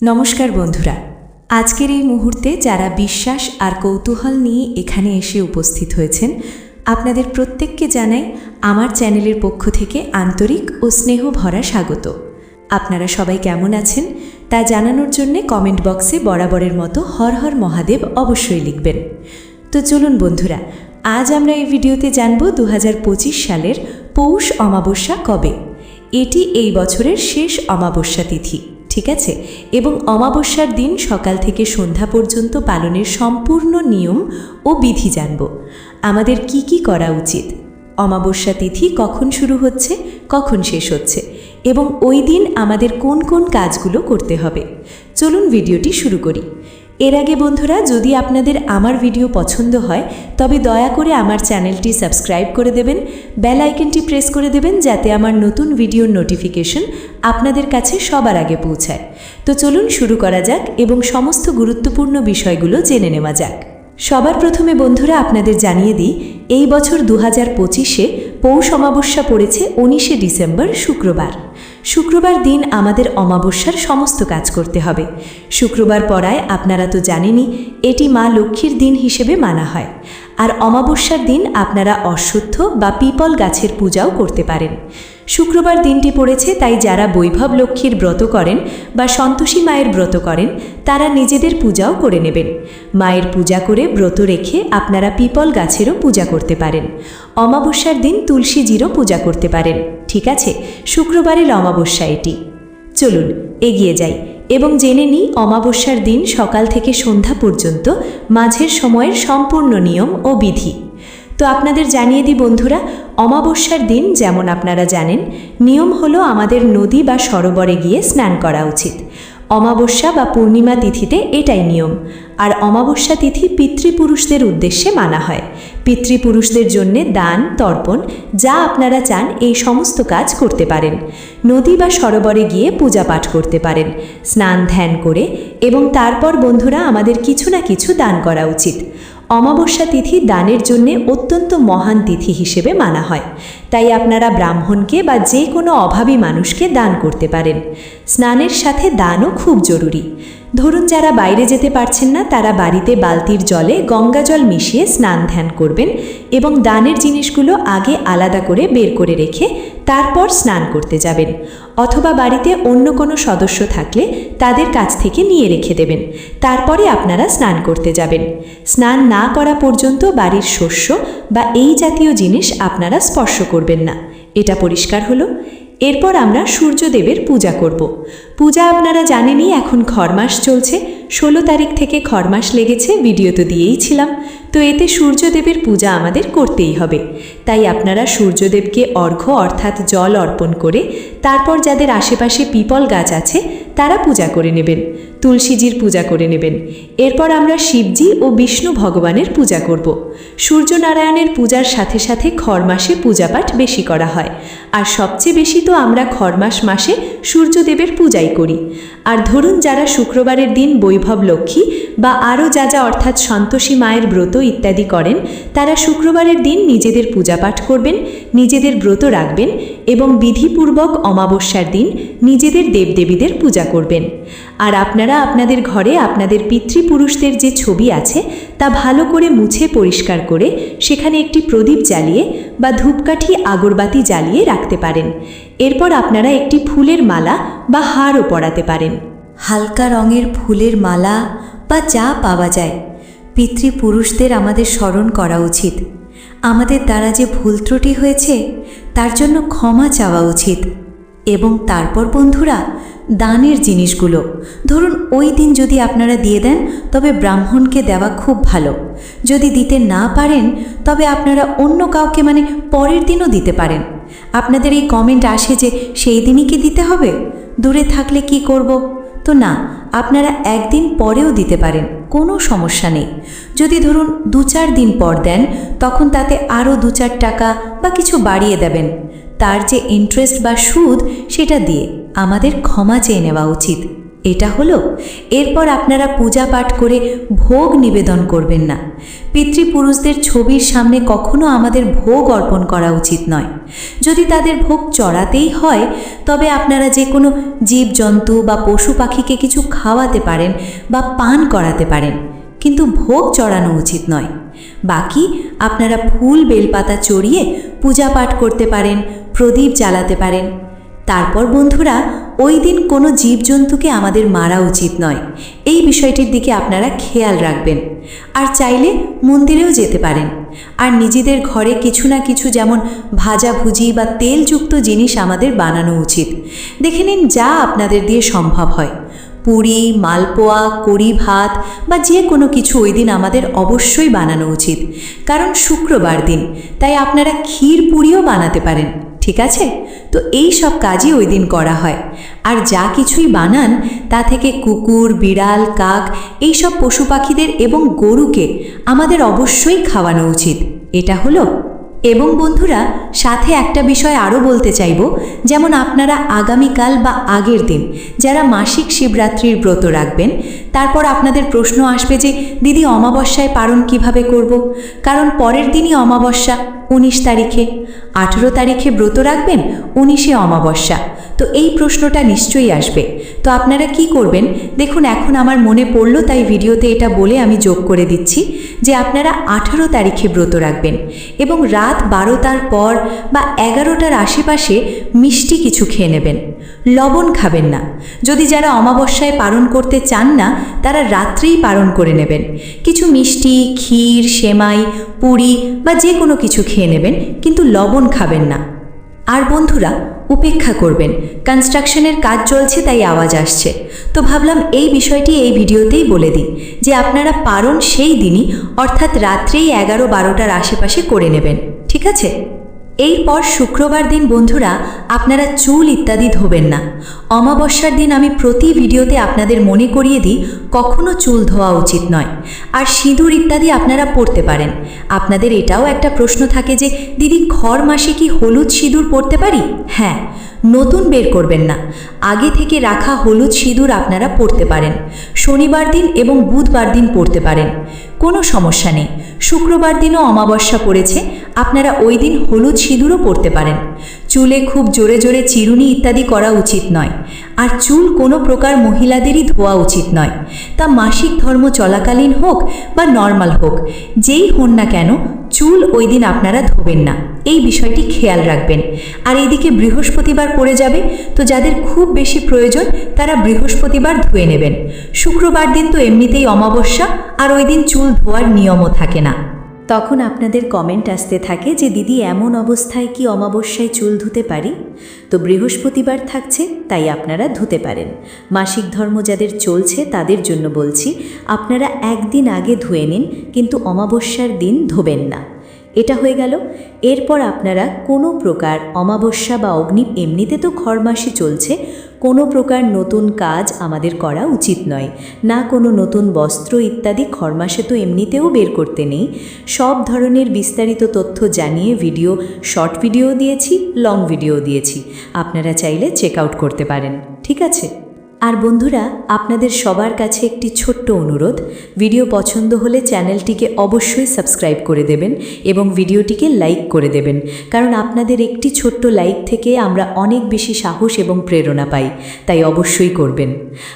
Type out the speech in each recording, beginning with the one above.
নমস্কার বন্ধুরা। আজকের এই মুহূর্তে যারা বিশ্বাস আর কৌতূহল নিয়ে এখানে এসে উপস্থিত হয়েছেন, আপনাদের প্রত্যেককে জানাই আমার চ্যানেলের পক্ষ থেকে আন্তরিক ও স্নেহ ভরা স্বাগত। আপনারা সবাই কেমন আছেন, তা জানানোর জন্যে কমেন্ট বক্সে বরাবরের মতো হর হর মহাদেব অবশ্যই লিখবেন। তো চলুন বন্ধুরা, আজ আমরা এই ভিডিওতে জানব দু হাজার পঁচিশ সালের পৌষ অমাবস্যা কবে? এটি এই বছরের শেষ অমাবস্যা তিথি। ঠিক আছে? এবং অমাবস্যার দিন সকাল থেকে সন্ধ্যা পর্যন্ত পালনের সম্পূর্ণ নিয়ম ও বিধি জানব। আমাদের কি কি করা উচিত? অমাবস্যা তিথি কখন শুরু হচ্ছে, কখন শেষ হচ্ছে? এবং ওই দিন আমাদের কোন কোন কাজগুলো করতে হবে? চলুন ভিডিওটি শুরু করি। এর আগে বন্ধুরা, যদি আপনাদের আমার ভিডিও পছন্দ হয়, তবে দয়া করে আমার চ্যানেলটি সাবস্ক্রাইব করে দেবেন, বেল আইকনটি প্রেস করে দেবেন যাতে আমার নতুন ভিডিওর নোটিফিকেশন আপনাদের কাছে সবার আগে পৌঁছায়। তো চলুন শুরু করা যাক এবং সমস্ত গুরুত্বপূর্ণ বিষয়গুলো জেনে নেওয়া যাক। সবার প্রথমে বন্ধুরা, আপনাদের জানিয়ে দিই, এই বছর দু হাজার পঁচিশে পৌষ অমাবস্যা পড়েছে উনিশে ডিসেম্বর, শুক্রবার। শুক্রবার দিন আমাদের অমাবস্যার সমস্ত কাজ করতে হবে। শুক্রবার পড়ায় আপনারা তো জানেনই, এটি মা লক্ষ্মীর দিন হিসেবে মানা হয়। আর অমাবস্যার দিন আপনারা অশ্বত্থ বা পিপল গাছের পূজাও করতে পারেন। শুক্রবার দিনটি পড়েছে, তাই যারা বৈভব লক্ষ্মীর ব্রত করেন বা সন্তোষী মায়ের ব্রত করেন, তারা নিজেদের পূজাও করে নেবেন। মায়ের পূজা করে ব্রত রেখে আপনারা পিপল গাছেরও পূজা করতে পারেন। অমাবস্যার দিন তুলসীজিরও পূজা করতে পারেন। ঠিক আছে, শুক্রবারের অমাবস্যা এটি। চলুন, এগিয়ে যাই। এবং জেনে নিই অমাবস্যার দিন সকাল থেকে সন্ধ্যা পর্যন্ত মাঝের সময়ের সম্পূর্ণ নিয়ম ও বিধি। তো আপনাদের জানিয়ে দিই বন্ধুরা, অমাবস্যার দিন যেমন আপনারা জানেন, নিয়ম হলো আমাদের নদী বা সরোবরে গিয়ে স্নান করা উচিত। অমাবস্যা বা পূর্ণিমা তিথিতে এটাই নিয়ম। আর অমাবস্যা তিথি পিতৃপুরুষদের উদ্দেশ্যে মানা হয়। পিতৃপুরুষদের জন্যে দান, তর্পণ, যা আপনারা চান এই সমস্ত কাজ করতে পারেন। নদী বা সরোবরে গিয়ে পূজা পাঠ করতে পারেন। স্নান ধ্যান করে এবং তারপর বন্ধুরা আমাদের কিছু না কিছু দান করা উচিত। অমাবস্যা তিথি দানের জন্যে অত্যন্ত মহান তিথি হিসেবে মানা হয়। তাই আপনারা ব্রাহ্মণকে বা যে কোনো অভাবী মানুষকে দান করতে পারেন। স্নানের সাথে দানও খুব জরুরি। ধরুন যারা বাইরে যেতে পারছেন না, তারা বাড়িতে বালতির জলে গঙ্গা জল মিশিয়ে স্নান ধ্যান করবেন এবং দানের জিনিসগুলো আগে আলাদা করে বের করে রেখে তারপর স্নান করতে যাবেন। অথবা বাড়িতে অন্য কোনো সদস্য থাকলে তাদের কাছ থেকে নিয়ে রেখে দেবেন। তারপরে আপনারা স্নান করতে যাবেন। স্নান না করা পর্যন্ত বাড়ির শস্য বা এই জাতীয় জিনিস আপনারা স্পর্শ করবেন না। এটা পরিষ্কার হলো। এরপর আমরা সূর্যদেবের পূজা করব। পূজা আপনারা জানেনই, এখন খরমাস চলছে। ষোলো তারিখ থেকে খরমাস লেগেছে, ভিডিও তো দিয়েই ছিলাম। তো এতে সূর্যদেবের পূজা আমাদের করতেই হবে। তাই আপনারা সূর্যদেবকে অর্ঘ অর্থাৎ জল অর্পণ করে, তারপর যাদের আশেপাশে পিপল গাছ আছে, তারা পূজা করে নেবেন। তুলসীজির পূজা করে নেবেন। এরপর আমরা শিবজি ও বিষ্ণু ভগবানের পূজা করব। সূর্যনারায়ণের পূজার সাথে সাথে খরমাসে পূজাপাঠ বেশি করা হয়। আর সবচেয়ে বেশি তো আমরা খরমাস মাসে সূর্যদেবের পূজাই করি। আর ধরুন যারা শুক্রবারের দিন বৈভব লক্ষ্মী বা আরও যা যা অর্থাৎ সন্তোষী মায়ের ব্রত ইত্যাদি করেন, তারা শুক্রবারের দিন নিজেদের পূজাপাঠ করবেন, নিজেদের ব্রত রাখবেন এবং বিধিপূর্বক অমাবস্যার দিন নিজেদের দেবদেবীদের পূজা করবেন। আর আপনারা আপনাদের ঘরে আপনাদের পিতৃপুরুষদের যে ছবি আছে, তা ভালো করে মুছে পরিষ্কার করে সেখানে একটি প্রদীপ জ্বালিয়ে বা ধূপকাঠি আগরবাতি জ্বালিয়ে রাখতে পারেন। এরপর আপনারা একটি ফুলের মালা বা হারও পরাতে পারেন। হালকা রঙের ফুলের মালা বা যা পাওয়া যায়। পিতৃপুরুষদের আমাদের স্মরণ করা উচিত। আমাদের দ্বারা যে ভুল ত্রুটি হয়েছে, তার জন্য ক্ষমা চাওয়া উচিত। এবং তারপর বন্ধুরা দানের জিনিসগুলো। ধরুন, ওই দিন যদি আপনারা দিয়ে দেন, তবে ব্রাহ্মণকে দেওয়া খুব ভালো। যদি দিতে না পারেন, তবে আপনারা অন্য কাউকে মানে পরের দিনও দিতে পারেন। আপনাদের এই কমেন্ট আসে যে, সেই দিনই কি দিতে হবে? দূরে থাকলে কি করব? তো না, আপনারা একদিন পরেও দিতে পারেন, কোনো সমস্যা নেই। যদি ধরুন, দু চার দিন পর দেন, তখন তাতে আরও দু চার টাকা বা কিছু বাড়িয়ে দেবেন। তার যে ইন্টারেস্ট বা সুদ, সেটা দিয়ে। আমাদের ক্ষমা চেয়ে নেওয়া উচিত। এটা হলো, এরপর আপনারা পূজা পাঠ করে ভোগ নিবেদন করবেন না। পিতৃপুরুষদের ছবির সামনে কখনো আমাদের ভোগ অর্পণ করা উচিত নয়। যদি তাদের ভোগ চড়াতেই হয়, তবে আপনারা যে কোনো জীবজন্তু বা পশু পাখিকে কিছু খাওয়াতে পারেন বা পান করাতে পারেন, কিন্তু ভোগ চড়ানো উচিত নয়। বাকি, আপনারা ফুল বেলপাতা চড়িয়ে পূজা পাঠ করতে পারেন, প্রদীপ জ্বালাতে পারেন তারপর বন্ধুরা, ওই দিন কোনো জীবজন্তুকে আমাদের মারা উচিত নয়। এই বিষয়টির দিকে আপনারা খেয়াল রাখবেন। আর চাইলে মন্দিরেও যেতে পারেন। আর নিজেদের ঘরে কিছু না কিছু যেমন ভাজাভুজি বা তেলযুক্ত জিনিস আমাদের বানানো উচিত। দেখে নিন যা আপনাদের দিয়ে সম্ভব হয়। পুরি, মালপোয়া, কড়ি ভাত বা যে কোনো কিছু ওই দিন আমাদের অবশ্যই বানানো উচিত। কারণ শুক্রবার দিন, তাই আপনারা ক্ষীর পুরিও বানাতে পারেন, ঠিক আছে? তো এই সব কাজই ওই দিন করা হয়। আর যা কিছুই বানান, তা থেকে কুকুর, বিড়াল, কাক, এই সব পশু পাখিদের এবং গরুকে আমাদের অবশ্যই খাওয়ানো উচিত। এটা হলো এবং বন্ধুরা, সাথে একটা বিষয় আরও বলতে চাইব, যেমন আপনারা আগামীকাল বা আগের দিন যারা মাসিক শিবরাত্রির ব্রত রাখবেন, তারপর আপনাদের প্রশ্ন আসবে যে, দিদি, অমাবস্যায় পারণ কীভাবে করব? কারণ পরের দিনই অমাবস্যা, উনিশ তারিখে। আঠেরো তারিখে ব্রত রাখবেন, উনিশে অমাবস্যা। তো এই প্রশ্নটা নিশ্চয়ই আসবে। তো আপনারা কি করবেন? দেখুন, এখন আমার মনে পড়ল, তাই ভিডিওতে এটা বলে আমি যোগ করে দিচ্ছি যে আপনারা আঠারো তারিখে ব্রত রাখবেন এবং রাত বারোটার পর বা এগারোটার আশেপাশে মিষ্টি কিছু খেয়ে নেবেন। লবণ খাবেন না। যদি যারা অমাবস্যায় পালন করতে চান না, তারা রাত্রেই পালন করে নেবেন। কিছু মিষ্টি, ক্ষীর, সেমাই, পুরি বা যে কোনো কিছু খেয়ে নেবেন, কিন্তু লবণ খাবেন না। আর বন্ধুরা উপেক্ষা করবেন। কনস্ট্রাকশনের কাজ চলছে, তাই আওয়াজ আসছে। তো ভাবলাম এই বিষয়টি এই ভিডিওতেই বলে দিই, যে আপনারা পারণ সেই দিনই, অর্থাৎ রাত্রেই এগারো বারোটার আশেপাশে করে নেবেন। ঠিক আছে? এরপর শুক্রবার দিন বন্ধুরা, আপনারা চুল ইত্যাদি ধোবেন না। অমাবস্যার দিন আমি প্রতি ভিডিওতে আপনাদের মনে করিয়ে দিই, কখনো চুল ধোয়া উচিত নয়। আর সিঁদুর ইত্যাদি আপনারা পরতে পারেন। আপনাদের এটাও একটা প্রশ্ন থাকে যে, দিদি খড় মাসে কি হলুদ সিঁদুর পরতে পারি? হ্যাঁ নতুন বের করবেন না। আগে থেকে রাখা হলুদ সিঁদুর আপনারা পরতে পারেন। শনিবার দিন এবং বুধবার দিন পরতে পারেন। কোনো সমস্যা নেই। শুক্রবার দিনও অমাবস্যা পড়েছে। আপনারা ওই দিন হলুদ সিঁদুরও পরতে পারেন। চুলে খুব জোরে জোরে চিরুনি ইত্যাদি করা উচিত নয়। আর চুল কোনো প্রকার মহিলাদেরই ধোয়া উচিত নয়। তা মাসিক ধর্ম চলাকালীন হোক বা নর্মাল হোক, যেই হন না কেন, চুল ওই দিন আপনারা ধোবেন না। এই বিষয়টি খেয়াল রাখবেন। আর এইদিকে বৃহস্পতিবার পড়ে যাবে, তো যাদের খুব বেশি প্রয়োজন, তারা বৃহস্পতিবার ধুয়ে নেবেন। শুক্রবার দিন তো এমনিতেই অমাবস্যা, আর ওই দিন চুল ধোয়ার নিয়মও থাকে না। তখন আপনাদের কমেন্ট আসতে থাকে যে, দিদি, এমন অবস্থায় কি অমাবস্যায় চুল ধুতে পারি? তো বৃহস্পতিবার থাকছে, তাই আপনারা ধুতে পারেন। মাসিক ধর্ম যাদের চলছে, তাদের জন্য বলছি, আপনারা একদিন আগে ধুয়ে নিন, কিন্তু অমাবস্যার দিন ধোবেন না। এটা হয়ে গেল। এরপর আপনারা কোনো প্রকার অমাবস্যা বা অগ্নি, এমনিতে তো খরমাসে চলছে কোনো প্রকার নতুন কাজ আমাদের করা উচিত নয়। না কোনো নতুন বস্ত্র ইত্যাদি খরমাসে তো এমনিতেও বের করতে নেই। সব ধরনের বিস্তারিত তথ্য জানিয়ে ভিডিও, শর্ট ভিডিও দিয়েছি, লং ভিডিও দিয়েছি। আপনারা চাইলে চেক আউট করতে পারেন। ঠিক আছে? আর বন্ধুরা, আপনাদের সবার কাছে একটি ছোট্ট অনুরোধ। ভিডিও পছন্দ হলে চ্যানেলটিকে অবশ্যই সাবস্ক্রাইব করে দেবেন এবং ভিডিওটিকে লাইক করে দেবেন। কারণ আপনাদের একটি ছোট্ট লাইক থেকে আমরা অনেক বেশি সাহস এবং প্রেরণা পাই, তাই অবশ্যই করবেন।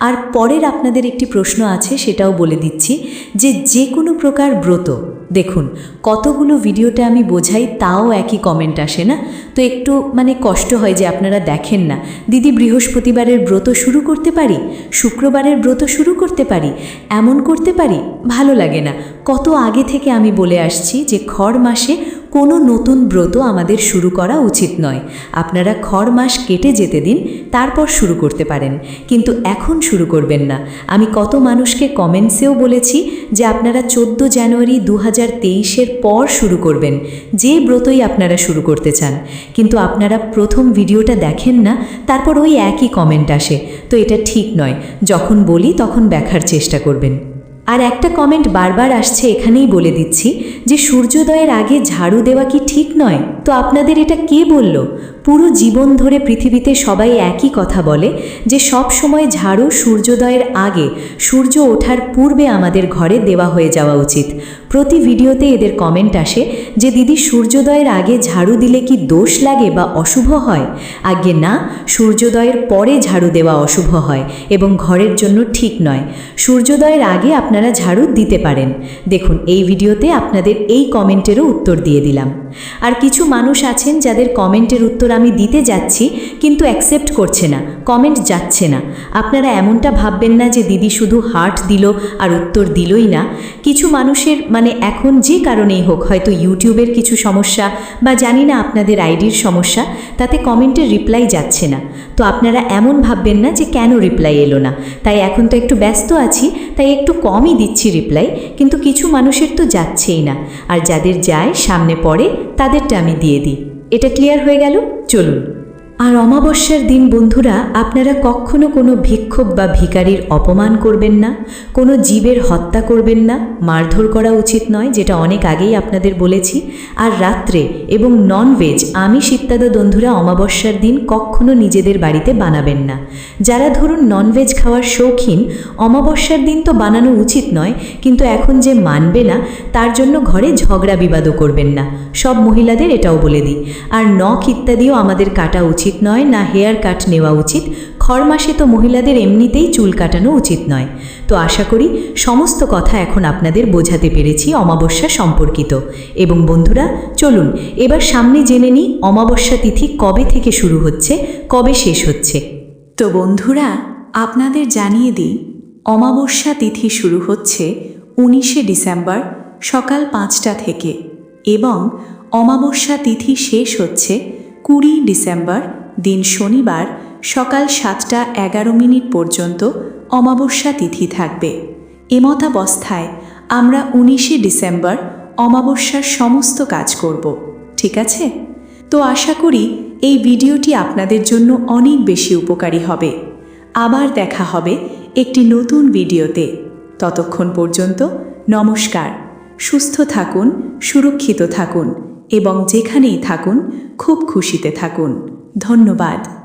আর পরের আপনাদের একটি প্রশ্ন আছে, সেটাও বলে দিচ্ছি যে যে কোনো প্রকার ব্রত, দেখুন, কতগুলো ভিডিওতে আমি বোঝাই তাও একই কমেন্ট আসে না? তো একটু মানে কষ্ট হয় যে আপনারা দেখেন না। দিদি বৃহস্পতিবারের ব্রত শুরু করতে পারি? শুক্রবারের ব্রত শুরু করতে পারি? এমন করতে পারি? ভালো লাগে না। কত আগে থেকে আমি বলে আসছি যে খড় মাসে কোনো নতুন ব্রত আমাদের শুরু করা উচিত নয়। আপনারা খড় মাস কেটে যেতে দিন, তারপর শুরু করতে পারেন। কিন্তু এখন শুরু করবেন না। আমি কত মানুষকে কমেন্টসেও বলেছি যে আপনারা চোদ্দ জানুয়ারি দু হাজার তেইশের পর শুরু করবেন, যে ব্রতই আপনারা শুরু করতে চান। কিন্তু আপনারা প্রথম ভিডিওটা দেখেন না, তারপর ওই একই কমেন্ট আসে। তো এটা ঠিক নয়। যখন বলি তখন দেখার চেষ্টা করবেন। আর একটা কমেন্ট বারবার আসছে এখানেই বলে দিচ্ছি যে সূর্যোদয়ের আগে ঝাড়ু দেওয়া কি ঠিক নয়? তো আপনাদের এটা কে বলল? পুরো জীবন ধরে পৃথিবীতে সবাই একই কথা বলে যে সব সময় ঝাড়ু সূর্যোদয়ের আগে, সূর্য ওঠার পূর্বে আমাদের ঘরে দেওয়া হয়ে যাওয়া উচিত। প্রতি ভিডিওতে এদের কমেন্ট আসে যে, দিদি, সূর্যোদয়ের আগে ঝাড়ু দিলে কি দোষ লাগে বা অশুভ হয়? আগে, না, সূর্যোদয়ের পরে ঝাড়ু দেওয়া অশুভ হয় এবং ঘরের জন্য ঠিক নয়। সূর্যোদয়ের আগে আপনারা ঝাড়ু দিতে পারেন। দেখুন, এই ভিডিওতে আপনাদের এই কমেন্টেরও উত্তর দিয়ে দিলাম। আর কিছু মানুষ আছেন যাদের কমেন্টের উত্তর আমি দিতে যাচ্ছি, কিন্তু অ্যাকসেপ্ট করছে না কমেন্ট যাচ্ছে না। আপনারা এমনটা ভাববেন না যে দিদি শুধু হার্ট দিল আর উত্তর দিলই না। কিছু মানুষের মানে এখন যে কারণেই হোক, হয়তো ইউটিউবের কিছু সমস্যা বা জানি না আপনাদের আইডির সমস্যা, তাতে কমেন্টের রিপ্লাই যাচ্ছে না। তো আপনারা এমন ভাববেন না যে কেন রিপ্লাই এলো না। তাই এখন তো একটু ব্যস্ত আছি, তাই একটু কমই দিচ্ছি রিপ্লাই কিন্তু কিছু মানুষের তো যাচ্ছেই না। আর যাদের যায়, সামনে পড়ে তাদেরটা আমি দিয়ে দিই। এটা ক্লিয়ার হয়ে গেল? চলুন। আর অমাবস্যার দিন, বন্ধুরা, আপনারা কখনো কোনো ভিক্ষোভ বা ভিখারির অপমান করবেন না, কোনো জীবের হত্যা করবেন না। মারধর করা উচিত নয়, যেটা অনেক আগেই আপনাদের বলেছি। আর রাত্রে এবং ননভেজ আমিষ ইত্যাদি বন্ধুরা, অমাবস্যার দিন কখনো নিজেদের বাড়িতে বানাবেন না। যারা ধরুন ননভেজ খাওয়ার শৌখিন, অমাবস্যার দিন তো বানানো উচিত নয়, কিন্তু এখন যে মানবে না, তার জন্য ঘরে ঝগড়া বিবাদও করবেন না। সব মহিলাদের এটাও বলে দিই। আর নখ ইত্যাদিও আমাদের কাটা উচিত নয়, না হেয়ার কাট নেওয়া উচিত। খড় মাসে তো মহিলাদের এমনিতেই চুল কাটানো উচিত নয়। তো আশা করি সমস্ত কথা এখন আপনাদের বোঝাতে পেরেছি অমাবস্যা সম্পর্কিত। এবং বন্ধুরা, চলুন, এবার সামনে জেনে নিই অমাবস্যা তিথি কবে থেকে শুরু হচ্ছে, কবে শেষ হচ্ছে। তো বন্ধুরা, আপনাদের জানিয়ে দিই, অমাবস্যা তিথি শুরু হচ্ছে উনিশে ডিসেম্বর সকাল পাঁচটা থেকে। এবং অমাবস্যা তিথি শেষ হচ্ছে কুড়ি ডিসেম্বর, দিন শনিবার, সকাল সাতটা এগারো মিনিট পর্যন্ত অমাবস্যা তিথি থাকবে। এমতাবস্থায় আমরা উনিশে ডিসেম্বর অমাবস্যার সমস্ত কাজ করব, ঠিক আছে? তো আশা করি এই ভিডিওটি আপনাদের জন্য অনেক বেশি উপকারী হবে। আবার দেখা হবে একটি নতুন ভিডিওতে। ততক্ষণ পর্যন্ত নমস্কার। সুস্থ থাকুন, সুরক্ষিত থাকুন। এবং যেখানেই থাকুন খুব খুশিতে থাকুন। ধন্যবাদ।